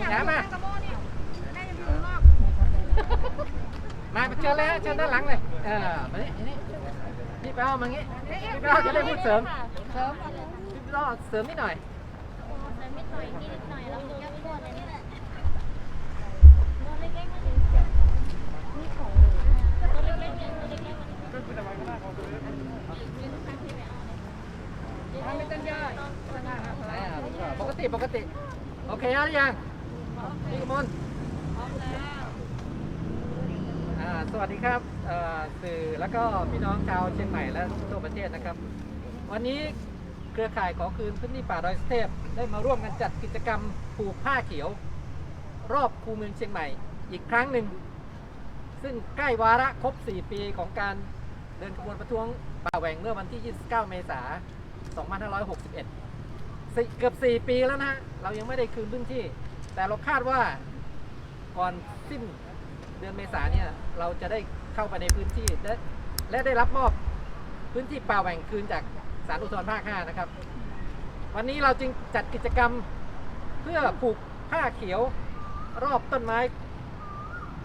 อยากมานั่งกระโม่เนี่ยแม่ยังอยู่ข้างนอกมาเชิญเลยฮะเชิญด้านหลังเลย เออมานี่นี่พี่เป้ามางี้พี่เป้าจะได้พูดเสริม เสริมพี่เป้าเสริมนิดหน่อยเสริมนิดหน่อยนิดหน่อยแล้วเยอะตัวเลยนี่แหละตัวเล็กๆมันนี่ของตัวเล็กๆเนี่ยตัวเล็กๆมันปกติปกติ โอเคแล้วหรื อยังพี่กมลอ่าสวัสดีครับอ่อสื่อแล้วก็พี่น้องชาวเชียงใหม่และทั่วประเทศนะครับ วันนี้เครือข่ายขอคืนพื้นที่ป่าดอยสเทพได้มาร่วมกันจัดกิจกรรมผูกผ้าเขียว รอบคูเมืองเชียงใหม่อีกครั้งหนึ่ง ซึ่งใกล้วาระครบ 4 ปีของการเดินขบวนประท้วงป่าแหว่งเมื่อวันที่ 29 เมษายน 2561 เกือบ 4 ปีแล้วนะฮะ เรายังไม่ได้คืนพื้นที่ แต่เราคาดว่าก่อนสิ้นเดือนเมษาเนี่ยเราจะได้เข้าไปในพื้นที่และและได้รับมอบพื้นที่ป่าแหว่งคืนจากศาลอุทธรณ์ภาค 5 นะครับ วันนี้เราจึงจัดกิจกรรมเพื่อผูกผ้าเขียวรอบต้นไม้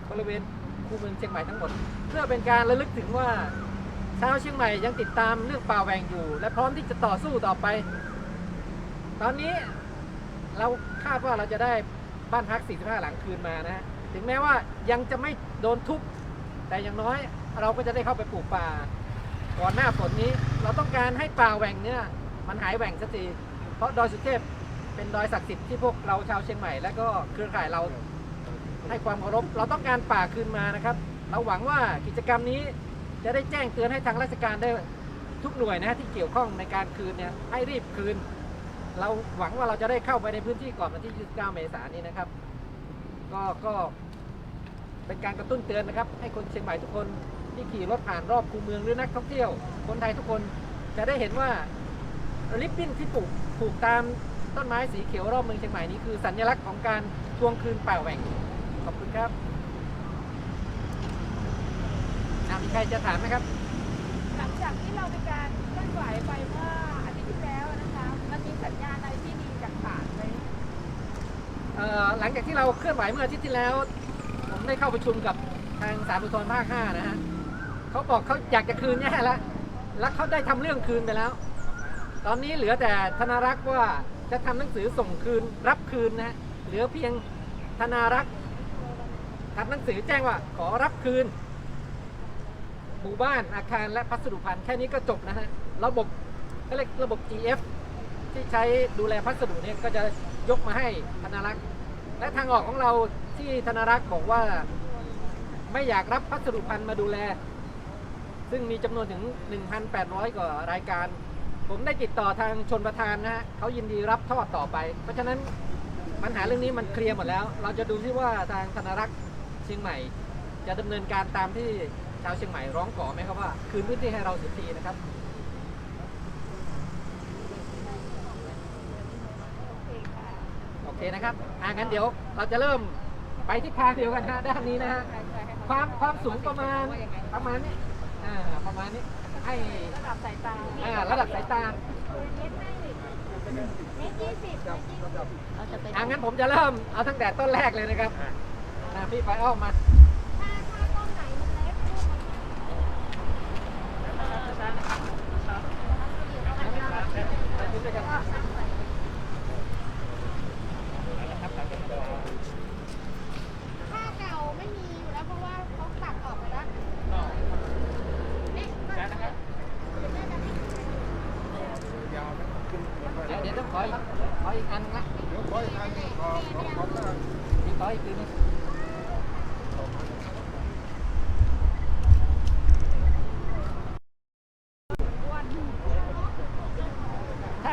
บริเวณคูเมืองเชียงใหม่ทั้งหมด เพื่อเป็นการระลึกถึงว่าชาวเชียงใหม่ยังติดตามเรื่องป่าแหว่งอยู่ และพร้อมที่จะต่อสู้ต่อไป ตอนนี้เราคาดว่าเราจะได้ บ้านพัก 45 หลังคืนมานะ ถึงแม้ว่ายังจะไม่โดนทุบ แต่อย่างน้อยเราก็จะได้เข้าไปปลูกป่า ก่อนหน้าฝนนี้ เราต้องการให้ป่าแหว่งเนี่ยมันหายแหว่งสักที เพราะดอยสุเทพเป็นดอยศักดิ์สิทธิ์ที่พวกเราชาวเชียงใหม่ และก็เครือข่ายเราให้ความเคารพ เราต้องการป่าคืนมานะครับ เราหวังว่ากิจกรรมนี้จะได้แจ้งเตือนให้ทางราชการได้ทุกหน่วยนะฮะที่เกี่ยวข้องในการคืนเนี่ยให้รีบคืน เราหวังว่าเราจะได้เข้าไปในพื้นที่ก่อนวันที่ 29 เมษายนนี้นะครับ ก็ก็เป็นการกระตุ้นเตือนนะครับ ให้คนเชียงใหม่ทุกคนที่ขี่รถผ่านรอบคูเมืองหรือนักท่องเที่ยว คนไทยทุกคนจะได้เห็นว่าริบบิ้นที่ปลูกผูกตามต้นไม้สีเขียวรอบเมืองเชียงใหม่นี้คือสัญลักษณ์ของการทวงคืนป่าแหว่ง ขอบคุณครับมีใครจะถามไหมครับ หลังจากที่เราเคลื่อนไหวเมื่ออาทิตย์ที่แล้ว ผมได้เข้าประชุมกับทางสารอุทธรณภาค5นะฮะเขาบอกเขาอยากจะคืนแย่แล้วแล้วเขาได้ทำเรื่องคืนไปแล้ว ตอนนี้เหลือแต่ธนารักษ์ว่าจะทำหนังสือส่งคืนรับคืนนะฮะเหลือเพียงธนารักษ์ทำหนังสือแจ้งว่าขอรับคืนหมู่บ้านอาคารและพัสดุภัณฑ์แค่นี้ก็จบนะฮะระบบเขาเรียกระบบ GF ที่ใช้ดูแลพัสดุเนี่ยก็จะ ยกมาให้ธนารักษ์ และทางออกของเราที่ธนารักษ์บอกว่าไม่อยากรับพัสดุพันธ์มาดูแล ซึ่งมีจำนวนถึง 1,800 กว่ารายการ ผมได้ติดต่อทางชนประธานนะฮะเขายินดีรับทอดต่อไป เพราะฉะนั้นปัญหาเรื่องนี้มันเคลียร์หมดแล้ว เราจะดูที่ว่าทางธนารักษ์เชียงใหม่ จะดำเนินการตามที่ชาวเชียงใหม่ร้องขอไหมครับว่า คืนพื้นที่ให้เราสียทีนะครับ โอ เคนะครับอ่างั้นเดี๋ยวเราจะเริ่มไปที่ทางเดียวกันฮะด้านนี้นะฮะความความสูงประมาณประมาณนี้อ่าประมาณนี้ให้ระดับสายตาอ่าระดับสายตาเมตรยี่สิบเราจะไปอ่างั้นผมจะเริ่มเอาตั้งแต่ต้นแรกเลยนะครับอ่าพี่ไปออกมาถ้าถ้าต้นไหนมันเล็กลูกมัน ผ้าเก่าไม่มีอยู่แล้วเพราะว่าเขาตัดออกไปแล้วนี่ก็ เดี๋ยวเดี๋ยวต้องขออีกขออีกอันนะนี่ขออีกคืนนึง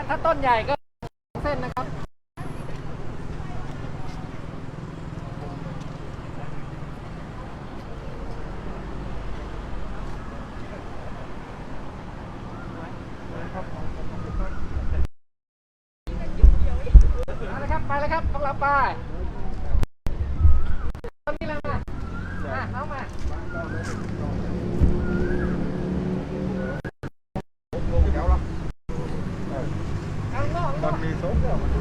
ถ้าต้นใหญ่ก็เส้นนะครับ มาเลยครับ ไปเลยครับพวกเราไปตอนนี้แล้วมามาเอามาเอาข้างนอกข้างนอก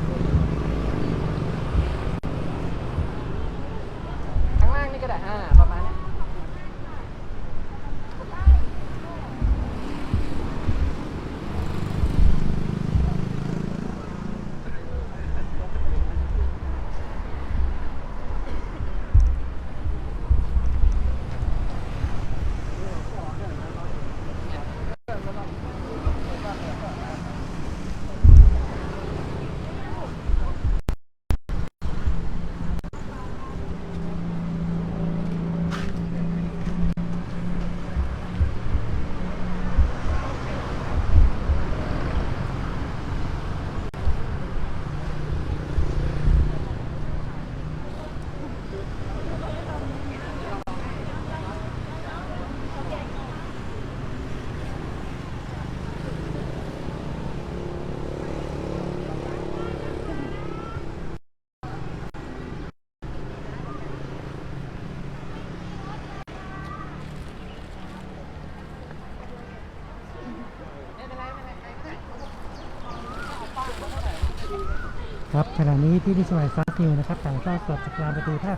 ครับขณะนี้ที่ที่สวายฟ้าฟิวนะครับถ่ายทอดสดจากลานประตูท่า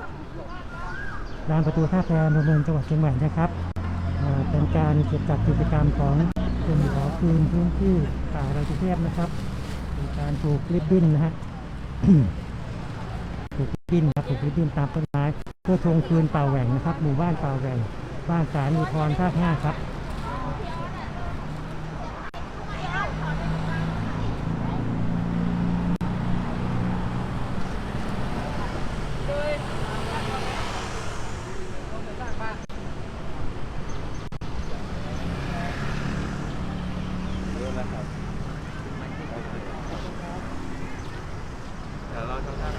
ลานประตูท่าแพอำเมืองจังหวัดเชียงใหม่นะครับเป็นการจัดกิจกรรมของกลุ่มขอคืนพื้นที่ป่าเราจะเทียบนะครับเป็นการปลูกริบบิ้นนะฮะปลูกริบบิ้นครับปลูกริบบิ้นตามต้นไม้เพื่อทวงคืนป่าแหว่งนะครับ หมู่บ้านป่าแหว่งบ้านสารีพรภาคห้าครับ เดี๋ยวเราทำท่า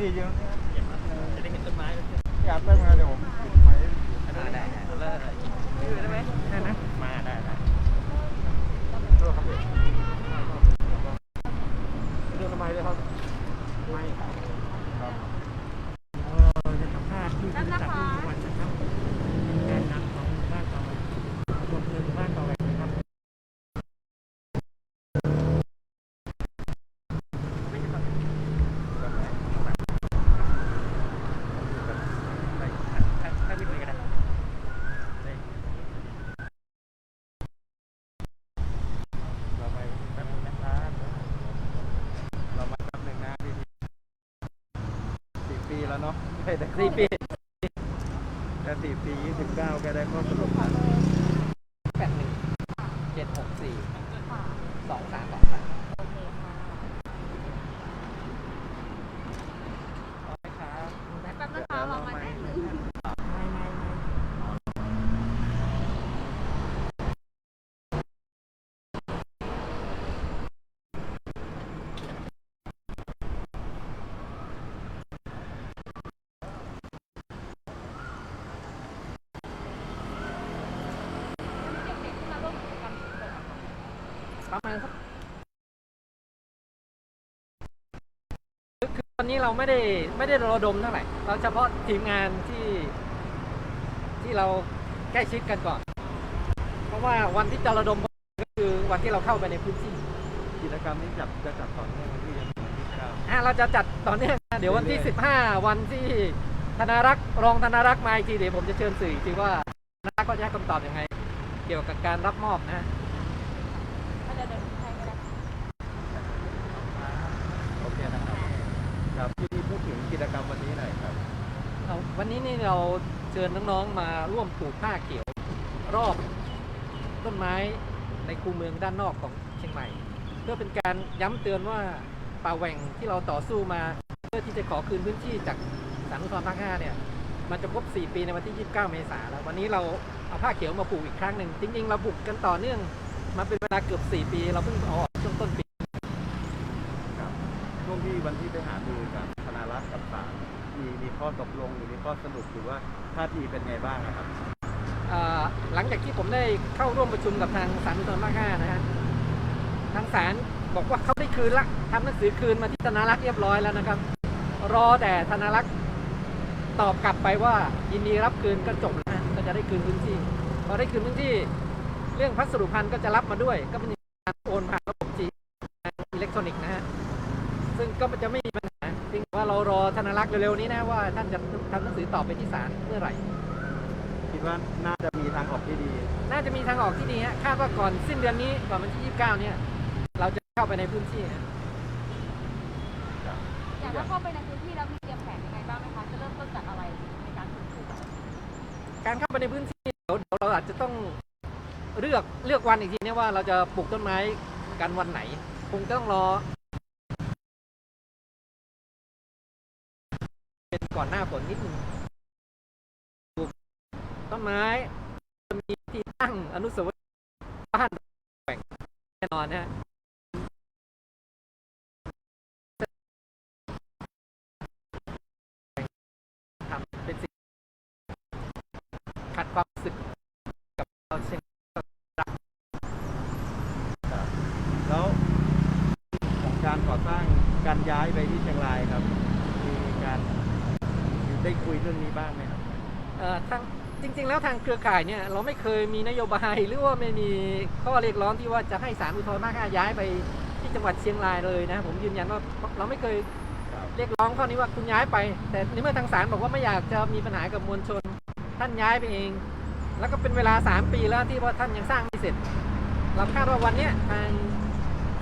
ดีจริงจะได้เห็นต้นไม้อยากไปมาเดี๋ยวผมปิดไม้ได้ได้แล้วยืดได้ไหมได้นะมาได้ได้โทษครับพี่เรื่องทำไมเลยครับไม่ครับ เราจะสัมภาษณ์ที่คุณจักรที่จังหวัดนะครับเป็นแกนนำของหมู่บ้านเก่าหมู่บ้านเก่าแหวนนะครับ ถ้าไม่คุยกันได้เราไปแป๊บนึงนะครับเรามาแป๊บนึงนะพี่สี่ปี แล้วเนาะไม่ได้สี่ปีแต่สี่ปียี่สิบเก้าก็ได้ข้อสรุปแล้ว แปดหนึ่งเจ็ดหกสี่สองสามสองสามครับ แป๊บนะคะรอมาแป๊บนึง ไม่ไม่ไม่ ประมาณสักคือคือตอนนี้เราไม่ได้ไม่ได้ระดมเท่าไหร่ เราเฉพาะทีมงานที่ที่เราใกล้ชิดกันก่อน เพราะว่าวันที่จะระดมก็คือวันที่เราเข้าไปในพื้นที่กิจกรรมนี้จัดจะจัดต่อเนื่องวันที่ยังวันที่เก้าอะเราจะจัดต่อเนื่องนะเดี๋ยววันที่เรื่อย15วันที่ธนารักษ์รองธนารักษ์มาอีกทีเดี๋ยวผมจะเชิญสื่ออีกทีว่าธนารักษ์ก็จะให้คำตอบยังไง เกี่ยวกับการรับมอบนะ เดี๋ยวเดี๋ยวใครก็ได้โอเคนะครับครับพี่พูดถึงกิจกรรมวันนี้หน่อยครับ เอาวันนี้นี่เราเชิญน้องๆมาร่วมปลูกผ้าเขียว รอบต้นไม้ในคูเมืองด้านนอกของเชียงใหม่ เพื่อเป็นการย้ำเตือนว่าป่าแหว่งที่เราต่อสู้มา เพื่อที่จะขอคืนพื้นที่จากสารุทรภาค5เนี่ยมันจะครบ 4 ปีในวันที่ 29 เมษายนแล้ววันนี้เราเอาผ้าเขียวมาปลูกอีกครั้งหนึ่งจริงๆเราปลูกกันต่อเนื่อง มาเป็นเวลาเกือบ 4 ปี เราเพิ่งเอาออกช่วงต้นปีครับช่วงที่วันที่ไปหาดูกับธนารักษ์กับศาลมีมีข้อตกลงหรือมีข้อสรุปหรือว่าท่าทีเป็นไงบ้างอะครับเอ่อหลังจากที่ผมได้เข้าร่วมประชุมกับทางศาลอุทธรภาค5นะฮะทางศาลบอกว่าเขาได้คืนละทำหนังสือคืนมาที่ธนารักษ์เรียบร้อยแล้วนะครับ รอแต่ธนารักษ์ตอบกลับไปว่ายินดีรับคืนก็จบแล้วนะก็จะได้คืนพื้นที่พอได้คืนพื้นที่ เรื่องพัสดุพันธ์ก็จะรับมาด้วย ก็เป็นการโอนผ่านระบบจีอิเล็กทรอนิกส์นะฮะซึ่งก็จะไม่มีปัญหาเพียงแต่ว่าเรารอธนารักษ์เร็วๆนี้นะว่าท่านจะทำหนังสือตอบไปที่ศาลเมื่อไหร่ คิดว่าน่าจะมีทางออกที่ดี น่าจะมีทางออกที่ดีฮะคาดว่าก่อนสิ้นเดือนนี้ก่อนวันที่ 29 เนี่ย เราจะเข้าไปในพื้นที่ฮะอยากจะเข้าไปในพื้นที่แล้วมีเตรียมแผนยังไงบ้างไหมคะจะเริ่มต้นจากอะไรในการฟื้นฟูการเข้าไปในพื้นที่เดี๋ยวเดี๋ยวเราอาจจะต้อง เลือกเลือกวันอีกทีเนี่ยว่าเราจะปลูกต้นไม้กันวันไหน คงต้องรอ เป็นก่อนหน้าฝนนิดนึงปลูกต้นไม้จะมีที่ตั้งอนุสาวรีย์บ้านแบ่งแน่นอนนะฮะ ทำเป็นสิ่งขัดความรู้สึกกับเราเช่น แล้วของการก่อสร้างการ ย้ายไปที่เชียงรายครับ มีการได้คุยเรื่องนี้บ้างไหมครับเอ่อทางจริง ๆ แล้วทางเครือข่ายเนี่ยเราไม่เคยมีนโยบายหรือว่าไม่มีข้อเรียกร้องที่ว่าจะให้ศาลอุทธรณ์ภาคห้าย้ายไปที่จังหวัดเชียงรายเลยนะผมยืนยันว่าเราไม่เคยเรียกร้องข้อนี้ว่าคุณย้ายไป แต่ในเมื่อทางศาลบอกว่าไม่อยากจะมีปัญหากับมวลชน ท่านย้ายไปเอง แล้วก็เป็นเวลา 3 ปีแล้วที่ว่าท่านยังสร้างไม่เสร็จเราคาดว่าวันนี้ทาง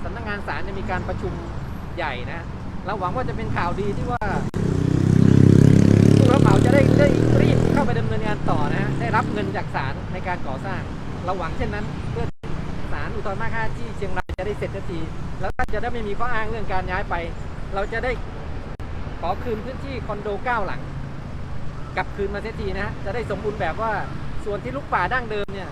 สำนักงานศาลจะมีการประชุมใหญ่นะ เราหวังว่าจะเป็นข่าวดีที่ว่าผู้รับเหมาจะได้ได้รีบเข้าไปดำเนินงานต่อนะฮะได้รับเงินจากศาลในการก่อสร้าง เราหวังเช่นนั้น เพื่อศาลอุทธรณ์ภาคห้าที่เชียงรายจะได้เสร็จสักที แล้วก็จะได้ไม่มีข้ออ้างเรื่องการย้ายไป เราจะได้ขอคืนพื้นที่คอนโดเก้าหลังกลับคืนมาเสียทีนะฮะจะได้สมบูรณ์แบบว่าส่วนที่ลุกป่าดั้งเดิมเนี่ย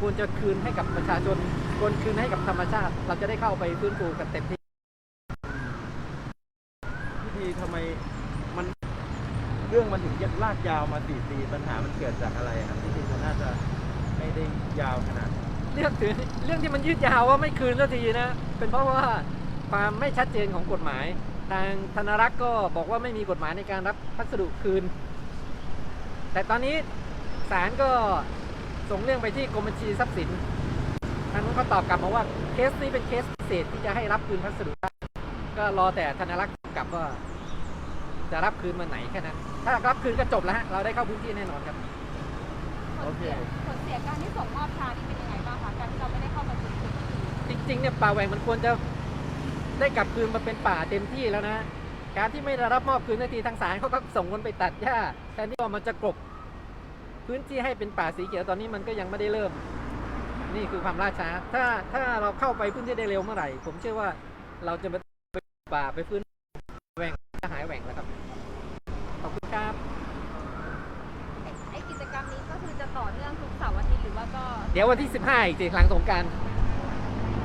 ควรจะคืนให้กับประชาชนควรคืนให้กับธรรมชาติ เราจะได้เข้าไปฟื้นฟูกันเต็มที่ พิธีทำไมมันเรื่องมันถึงยัดลากยาวมาสี่ปีปัญหามันเกิดจากอะไรครับที่จริงมันน่าจะไม่ได้ยาวขนาดนั้นเรื่องถือเรื่องที่มันยืดยาวว่าไม่คืนสักทีนะ เป็นเพราะว่าความไม่ชัดเจนของกฎหมาย ทางธนรักษ์ก็บอกว่าไม่มีกฎหมายในการรับพัสดุคืน แต่ตอนนี้ศาลก็ส่งเรื่องไปที่กรมบัญชีทรัพย์สินทางนู้นเขาตอบกลับมาว่าเคสนี้เป็นเคสพิเศษที่จะให้รับคืนพัสดุได้ก็รอแต่ธนรักษ์กลับว่า จะรับคืนมาไหนแค่นั้น ถ้ารับคืนก็จบแล้วฮะ เราได้เข้าพื้นที่แน่นอนครับ โอเค ผลเสียการที่ส่งมอบช้านี่เป็นยังไงบ้างคะ การที่เราไม่ได้เข้ามาถึงพื้นที่จริงๆเนี่ยป่าแหว่งมันควรจะได้กลับคืนมาเป็นป่าเต็มที่แล้วนะ การที่ไม่ได้รับมอบคืนนาทีทางศาลเขาก็ส่งคนไปตัดหญ้าแทนที่ว่ามันจะกลบพื้นที่ให้เป็นป่าสีเขียวตอนนี้มันก็ยังไม่ได้เริ่ม นี่คือความล่าช้า ถ้าถ้าเราเข้าไปพื้นที่ได้เร็วเมื่อไหร่ ผมเชื่อว่าเราจะไปป่าไปฟื้นแหว่ง จะหายแหว่งแล้วครับ ขอบคุณครับ ไอ้กิจกรรมนี้ก็คือจะต่อเนื่องทุกเสาร์อาทิตย์หรือว่าก็เดี๋ยววันที่ 15 อีกทีหลังสงกราร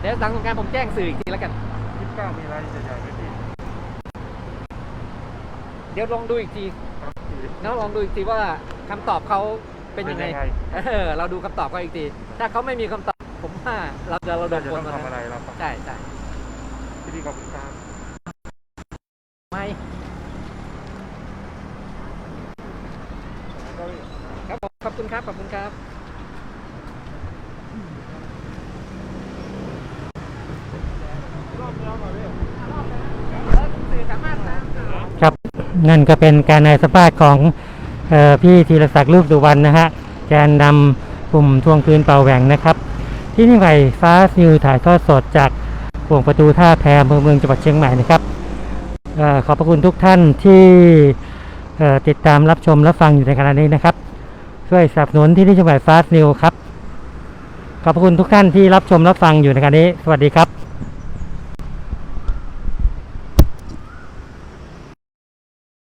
เดี๋ยวหลังสงกรารผมแจ้งสื่ออีกทีแล้วกัน ยี่สิบเก้ามีอะไรใหญ่ๆไหมพี่เดี๋ยวลองดูอีกทีแล้วลองดูอีกทีว่าคำตอบเขาเป็นยังไงเป็นยังไง เออเราดูคำตอบเขาอีกที ถ้าเขาไม่มีคำตอบผมว่าเราจะเราโดเรานจะคต้นองมาทำอะไรเราใช่ใช่พี่พี่ขอบคุณครับไม่ครับผมขอบคุณครับ ขอบคุณครับครับนั่นก็เป็นการในสัมภาษณ์ของออพี่ธีรศักดิ์ลูกสุวรรณนะฮะแกนนำกลุ่มทวงคืนเป่าแหว่งนะครับ ที่นี่ไผ่ฟ้านิวถ่ายทอดสดจากห่วงประตูท่าแพอำเภอเมืองจังหวัดเชียงใหม่นะครับ ขอบพระคุณทุกท่านที่ติดตามรับชมและฟังอยู่ในขณะนี้นะครับ ช่วยสนับสนุนที่นี่จังหวัดฟ้านิวครับ ขอบพระคุณทุกท่านที่รับชมรับฟังอยู่ในขณะนี้ สวัสดีครับ